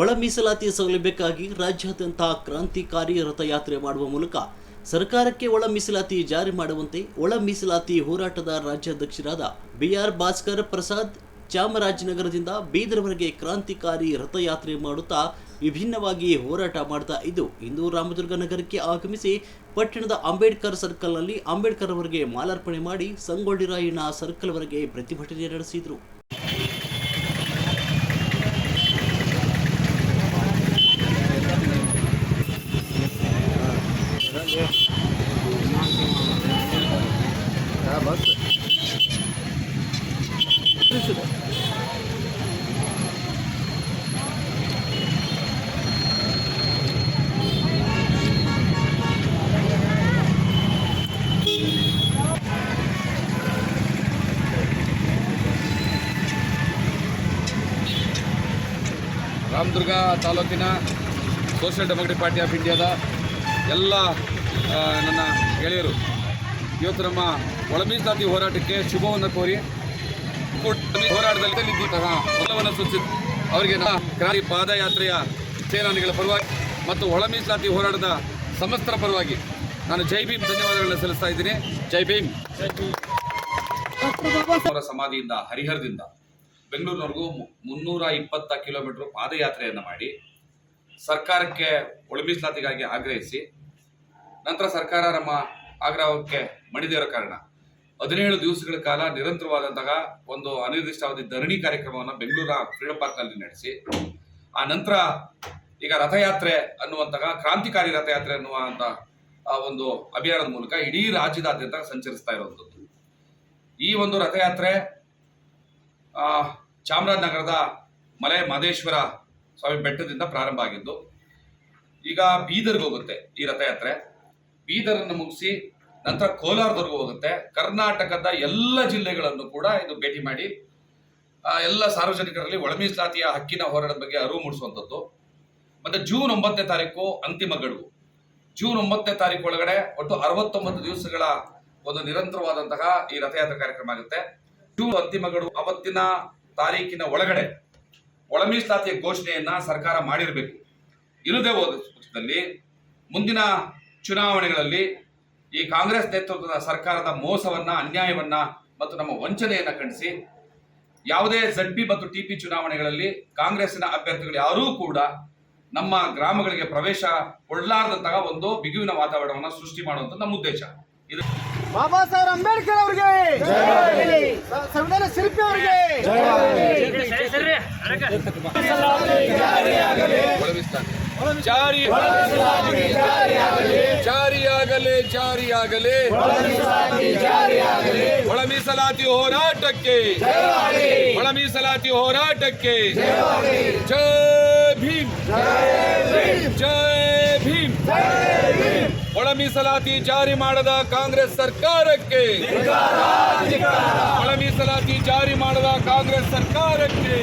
ಒಳ ಮೀಸಲಾತಿ ಸೌಲಭ್ಯಕ್ಕಾಗಿ ರಾಜ್ಯಾದ್ಯಂತ ಕ್ರಾಂತಿಕಾರಿ ರಥಯಾತ್ರೆ ಮಾಡುವ ಮೂಲಕ ಸರ್ಕಾರಕ್ಕೆ ಒಳ ಮೀಸಲಾತಿ ಜಾರಿ ಮಾಡುವಂತೆ ಒಳ ಮೀಸಲಾತಿ ಹೋರಾಟದ ರಾಜ್ಯಾಧ್ಯಕ್ಷರಾದ ಬಿಆರ್ ಭಾಸ್ಕರ್ ಪ್ರಸಾದ್ ಚಾಮರಾಜನಗರದಿಂದ ಬೀದರ್ವರೆಗೆ ಕ್ರಾಂತಿಕಾರಿ ರಥಯಾತ್ರೆ ಮಾಡುತ್ತಾ ವಿಭಿನ್ನವಾಗಿ ಹೋರಾಟ ಮಾಡ್ತಾ ಇದ್ದು, ಇಂದು ರಾಮದುರ್ಗ ನಗರಕ್ಕೆ ಆಗಮಿಸಿ ಪಟ್ಟಣದ ಅಂಬೇಡ್ಕರ್ ಸರ್ಕಲ್ನಲ್ಲಿ ಅಂಬೇಡ್ಕರ್ ಅವರಿಗೆ ಮಾಲಾರ್ಪಣೆ ಮಾಡಿ ಸಂಗೊಳ್ಳಿ ರಾಯಣ್ಣ ಸರ್ಕಲ್ವರೆಗೆ ಪ್ರತಿಭಟನೆ ನಡೆಸಿದರು. ರಾಮದುರ್ಗ ತಾಲೂಕಿನ ಸೋಷಿಯಲ್ ಡೆಮೋಕ್ರೆಟಿಕ್ ಪಾರ್ಟಿ ಆಫ್ ಇಂಡಿಯಾದ ಎಲ್ಲ ಆ, ನನ್ನ ಗೆಳೆಯರು, ಇವತ್ತು ನಮ್ಮ ಒಳ ಮೀಸಲಾತಿ ಹೋರಾಟಕ್ಕೆ ಶುಭವನ್ನು ಕೋರಿ ಹೋರಾಟದಲ್ಲಿ ಇದ್ದಂತಹ ಒಲವನ್ನು ಸೂಚಿಸಿ ಅವರಿಗೆ ನಾ ಕ್ರಾಂತಿ ಪಾದಯಾತ್ರೆಯ ಸೇನಾನಿಗಳ ಪರವಾಗಿ ಮತ್ತು ಒಳಮೀಸಲಾತಿ ಹೋರಾಟದ ಸಮಸ್ತರ ಪರವಾಗಿ ನಾನು ಜೈ ಭೀಮ್ ಧನ್ಯವಾದಗಳನ್ನು ಸಲ್ಲಿಸ್ತಾ ಇದ್ದೀನಿ. ಜೈ ಭೀಮ್. ಅವರ ಸಮಾಧಿಯಿಂದ, ಹರಿಹರದಿಂದ ಬೆಂಗಳೂರಿನವರೆಗೂ ಮುನ್ನೂರ ಇಪ್ಪತ್ತ ಕಿಲೋಮೀಟರ್ ಪಾದಯಾತ್ರೆಯನ್ನು ಮಾಡಿ ಸರ್ಕಾರಕ್ಕೆ ಒಳಮೀಸಲಾತಿಗಾಗಿ ಆಗ್ರಹಿಸಿ ನಂತರ ಸರ್ಕಾರ ನಮ್ಮ ಆಗ್ರಹಕ್ಕೆ ಮಣಿದಿರೋ ಕಾರಣ. ಹದಿನೇಳು ದಿವಸಗಳ ಕಾಲ ನಿರಂತರವಾದಂತಹ ಒಂದು ಅನಿರ್ದಿಷ್ಟಾವಧಿ ಧರಣಿ ಕಾರ್ಯಕ್ರಮವನ್ನು ಬೆಂಗಳೂರ ಫ್ರೀಡಂ ಪಾರ್ಕ್ನಲ್ಲಿ ನಡೆಸಿ, ಆ ನಂತರ ಈಗ ರಥಯಾತ್ರೆ ಅನ್ನುವಂತಹ ಕ್ರಾಂತಿಕಾರಿ ರಥಯಾತ್ರೆ ಅನ್ನುವಂಥ ಒಂದು ಅಭಿಯಾನದ ಮೂಲಕ ಇಡೀ ರಾಜ್ಯದಾದ್ಯಂತ ಸಂಚರಿಸ್ತಾ ಇರುವಂಥದ್ದು. ಈ ಒಂದು ರಥಯಾತ್ರೆ ಚಾಮರಾಜನಗರದ ಮಲೆ ಮಹದೇಶ್ವರ ಸ್ವಾಮಿ ಬೆಟ್ಟದಿಂದ ಪ್ರಾರಂಭ ಆಗಿದ್ದು, ಈಗ ಬೀದರ್ಗೆ ಹೋಗುತ್ತೆ ಈ ರಥಯಾತ್ರೆ. ಬೀದರನ್ನು ಮುಗಿಸಿ ನಂತರ ಕೋಲಾರದವರೆಗೂ ಹೋಗುತ್ತೆ. ಕರ್ನಾಟಕದ ಎಲ್ಲ ಜಿಲ್ಲೆಗಳನ್ನು ಕೂಡ ಇದು ಭೇಟಿ ಮಾಡಿ ಎಲ್ಲ ಸಾರ್ವಜನಿಕರಲ್ಲಿ ಒಳ ಮೀಸಲಾತಿಯ ಹಕ್ಕಿನ ಹೋರಾಟದ ಬಗ್ಗೆ ಅರಿವು ಮೂಡಿಸುವಂಥದ್ದು. ಮತ್ತೆ ಜೂನ್ ಒಂಬತ್ತನೇ ತಾರೀಕು ಅಂತಿಮ ಗಡುವು. ಜೂನ್ ಒಂಬತ್ತನೇ ತಾರೀಕು ಒಳಗಡೆ ಒಟ್ಟು ಅರವತ್ತೊಂಬತ್ತು ದಿವಸಗಳ ಒಂದು ನಿರಂತರವಾದಂತಹ ಈ ರಥಯಾತ್ರೆ ಕಾರ್ಯಕ್ರಮ ಆಗುತ್ತೆ. ಜೂನ್ ಅಂತಿಮ ಗಡುವು ಅವತ್ತಿನ ತಾರೀಕಿನ ಒಳಗಡೆ ಒಳ ಮೀಸಲಾತಿಯ ಘೋಷಣೆಯನ್ನ ಸರ್ಕಾರ ಮಾಡಿರಬೇಕು. ಇಲ್ಲದೆ ಹೋದ ಮುಂದಿನ ಚುನಾವಣೆಗಳಲ್ಲಿ ಈ ಕಾಂಗ್ರೆಸ್ ನೇತೃತ್ವದ ಸರ್ಕಾರದ ಮೋಸವನ್ನ, ಅನ್ಯಾಯವನ್ನ ಮತ್ತು ನಮ್ಮ ವಂಚನೆಯನ್ನ ಖಂಡಿಸಿ ಯಾವುದೇ ಝಡ್ ಪಿ ಮತ್ತು ಟಿ ಪಿ ಚುನಾವಣೆಗಳಲ್ಲಿ ಕಾಂಗ್ರೆಸ್ನ ಅಭ್ಯರ್ಥಿಗಳು ಯಾರೂ ಕೂಡ ನಮ್ಮ ಗ್ರಾಮಗಳಿಗೆ ಪ್ರವೇಶ ಕೊಡಲಾರದಂತಹ ಒಂದು ಬಿಗುವಿನ ವಾತಾವರಣವನ್ನು ಸೃಷ್ಟಿ ಮಾಡುವಂತ ನಮ್ಮ ಉದ್ದೇಶ. ಬಾಬಾ ಸಾಹೇಬ್ ಅಂಬೇಡ್ಕರ್ ಅವರಿಗೆ ಸ- ಸಂವಿಧಾನ ಶಿಲ್ಪಿ ಅವರಿಗೆ ಒಳಗಿಸ್ತಾರೆ. ಜಾರಿ ಜಾರಿಯಾಗಲೇ ಜಾರಿಯಾಗಲೇ ಒಳ ಮೀಸಲಾತಿ ಹೋರಾಟಕ್ಕೆ ಒಳ ಮೀಸಲಾತಿ ಹೋರಾಟಕ್ಕೆ ಜೈ ಭೀಮ್ ಜೈ ಭೀಮ್ ಒಳ ಮೀಸಲಾತಿ ಜಾರಿ ಮಾಡದ ಕಾಂಗ್ರೆಸ್ ಸರ್ಕಾರಕ್ಕೆ. ಒಳ ಮೀಸಲಾತಿ ಜಾರಿ ಮಾಡದ ಕಾಂಗ್ರೆಸ್ ಸರ್ಕಾರಕ್ಕೆ.